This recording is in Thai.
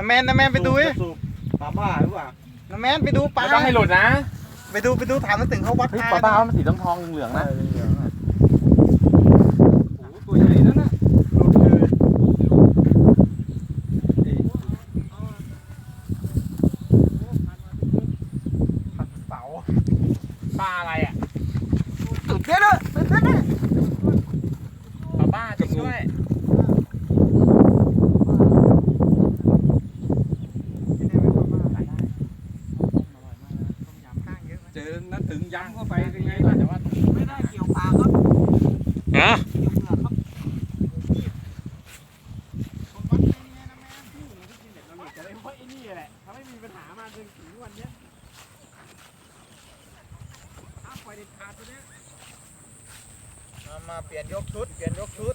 น้าแมนน้าแมนไปดูดิปลาบ้าหรือเปล่าน้าแมนไปดูปลาไม่ต้องให้หลุดนะไปดูไปดูถามนักถึงเขาวัดเฮ้ยทางปลาบ้ามันสีทองทองๆเหลืองๆนะตัวใหญ่นั่นน่ะหลุดเลยเสาปลาอะไรอะสุดเด็ดเลยสุดเด็ดเลย ปลาบ้าจริงด้วย เจอนัดถึงย้ำเข้าไปเป็นไงล่ะแต่ว่าไม่ได้เกี่ยวปลาครับอะเกี่ยวเปลือกครับผมวัดเองไงนะแมนจะได้เพราะไอ้นี่แหละทำให้มีปัญหามาจนถึงวันเนี้ยห้ามปล่อยเด็ดขาดตัวเนี้ยมามาเปลี่ยนยกชุด เปลี่ยนยกชุด